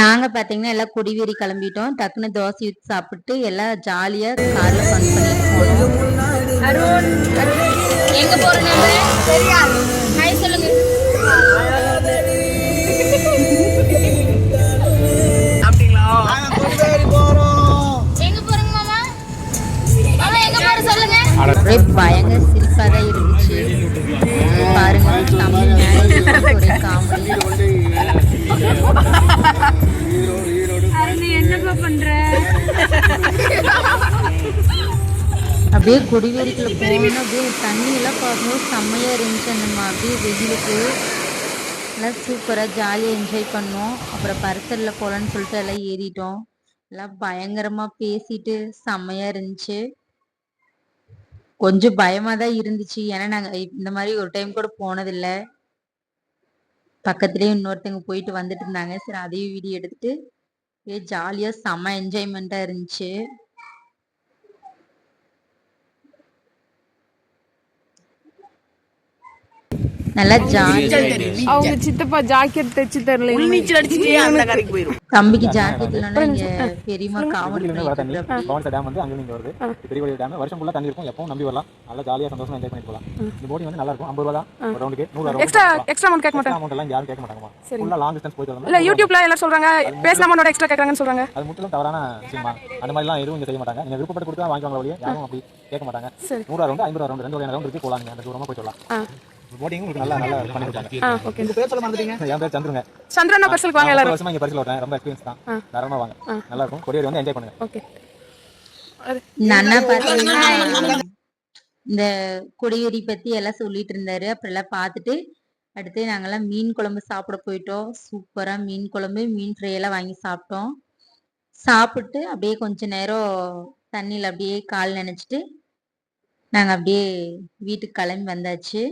நாங்க பாத்தீங்கன்னா எல்லாம் கொடிவேரி கிளம்பிட்டோம். டக்குன்னு தோசை ஊத்தி சாப்பிட்டு எல்லாம் ஜாலியா கார்ல ஃபன் பண்ணிட்டு போனோம். எங்க நம்ம தெரியாது. சொல்லுங்க. எங்க போறோங்க மாமா? மாமா எங்க போறோம் சொல்லுங்க. ஒரே பயங்கர சிரிப்பா தான் இருந்துச்சு. பாருங்க ஒரே காமெடி பண்ற? அப்படியே கொடிவேரிக்குள்ள போனோம் அப்படியே தண்ணி எல்லாம் பார்க்கும்போது செம்மையா இருந்துச்சு அந்த அப்படியே வெயிலுக்கு. எல்லாம் சூப்பரா ஜாலியா என்ஜாய் பண்ணோம். அப்புறம் பரிசல்ல போகலான்னு சொல்லிட்டு எல்லாம் ஏறிட்டோம். எல்லாம் பயங்கரமா பேசிட்டு செம்மையா இருந்துச்சு. கொஞ்சம் பயமா தான் இருந்துச்சு. ஏன்னா நாங்க இந்த மாதிரி ஒரு டைம் கூட போனதில்ல. பக்கத்துலயே இன்னொருத்தவங்க போயிட்டு வந்துட்டு இருந்தாங்க. சரி அதையும் வீடியோ எடுத்துட்டு ஜாலியாக ஜாலியா செம்ம என்ஜாய்மெண்டா இருந்துச்சு. நல்லா ஜாலியா அவங்க சித்தப்பா ஜாக்கெட் தைச்சு தரல. நீச்சல் அடிச்சுட்டு அந்த கரைக்கு போயிரும்? தம்பிக்கு ஜாக்கெட் இல்லைன்னா இங்க பெரியம்மா காமெடி இருந்து வர தண்ணி. பண்ணிட்டு பவானி டேம் வந்து அங்கே வருது. பெரிய டேம் வருஷம் ஃபுல்லாக தண்ணி இருக்கும். எப்பவும் நம்பி வரலாம். நல்லா ஜாலியாக சந்தோஷமா என்ஜாய் பண்ணிட்டு போகலாம். இந்த போட்டிங் வந்து நல்லா இருக்கும். ஐம்பது ரூபா தான். ஒரு ரவுண்டுக்கு நூறு எக்ஸ்ட்ரா எக்ஸ்ட்ரா அமௌண்ட் கேட்க மாட்டாங்க. அமௌண்ட் எல்லாம் யாரும் கேட்க மாட்டாங்கம்மா. ஃபுல்லாக லாங் டிஸ்டன்ஸ் போயிட்டு இல்ல வரலாம் யூடியூப்ல எல்லாரும் சொல்றாங்க பேசின அமௌண்டோட எக்ஸ்ட்ரா கேட்கறாங்கன்னு சொல்றாங்க. அது முற்றிலும் தவறான விஷயமா அந்த மாதிரிலாம் எதுவும் இங்கே செய்ய மாட்டாங்க. நீங்கள் விருப்பப்பட்டு கொடுத்தா வாங்கிக்கோங்க வழியே யாரும் அப்படி கேட்க மாட்டாங்க. சரி. நூறு ரவுண்டு ரெண்டு வகையான ரவுண்டு இருக்கு. நீங்கள் அந்த போயிட்டு வரலாம் போட்டிங் உங்களுக்கு நல்லா நல்லா பண்ணி கொடுத்தாங்க ஆ ஓகே உங்க பேர் சொல்ல மறந்துட்டீங்க? என் பேர் சந்துருங்க. சந்திரனா பர்சலுக்கு வாங்க நான் எல்லாரும். முப்பது வருஷமா இங்கே பரிசில் ஓட்டுறேன் ரொம்ப எக்ஸ்பீரியன்ஸ் தான். தாராளமாக வாங்க. நல்லா இருக்கும். கொடியேறி வந்து என்ஜாய் பண்ணுங்க. ஓகே இந்த அண்ணா பாத்தீங்கன்னா இந்த கொடிவேரி பத்தி எல்லாம் சொல்லிட்டு இருந்தாரு. அப்புறம் எல்லாம் பார்த்துட்டு அடுத்து நாங்கெல்லாம் மீன் குழம்பு சாப்பிட போயிட்டோம். சூப்பரா மீன் குழம்பு மீன் ஃப்ரை எல்லாம் வாங்கி சாப்பிட்டோம். சாப்பிட்டு அப்படியே கொஞ்ச நேரம் தண்ணியில அப்படியே கால் நனைச்சிட்டு நாங்க அப்படியே வீட்டுக்கு கிளம்பி வந்தாச்சு.